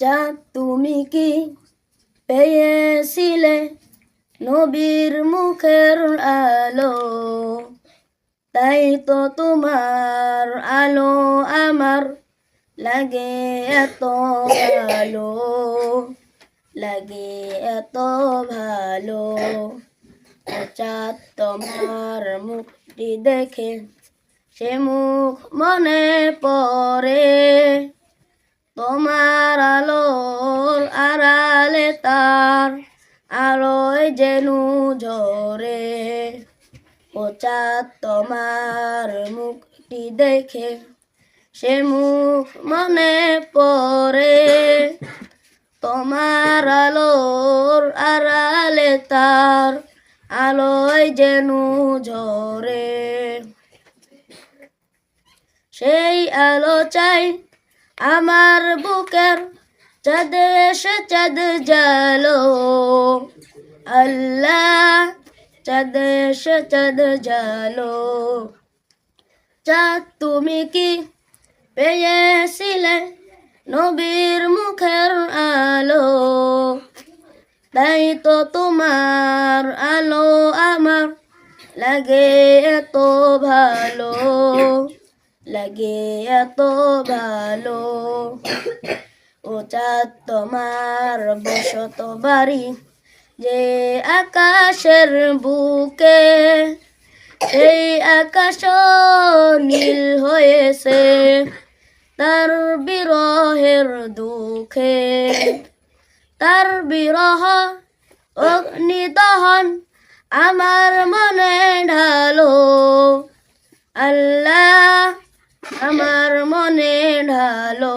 চাঁদ তুমি কি পেয়েছিলে নবীর মুখের আলো? তাই তো তোমার আলো আমার লাগে এত ভালো, লাগে এত ভালো। চাঁদ তোমার মুখটি দেখে সে মুখ মনে পড়ে। তার আলোয় যেনু ঝরে। চাঁদ তোমার মুখটি দেখে, সে মুখ মনে পড়ে। তোমার আলোর আড়ালে তার আলোয় যেনু ঝরে। সেই আলো চাই আমার বুকের চাঁদ চাঁদ জালো। আল্লাহ, চাঁদ এসে চাঁদ জালো। চাঁদ তুমি কি পেয়েছিলে নবীর মুখের আলো? তাই তো তোমার আলো আমার লাগে এত ভালো, লাগে এত ভালো। চাঁদ তোমার বসত বাড়ি যে আকাশের বুকে, সেই আকাশ নীল হয়েছে তার বিরহের দুঃখে। তার বিরহ অগ্নিদহন আমার মনে ঢালো। আল্লাহ আমার মনে ঢালো।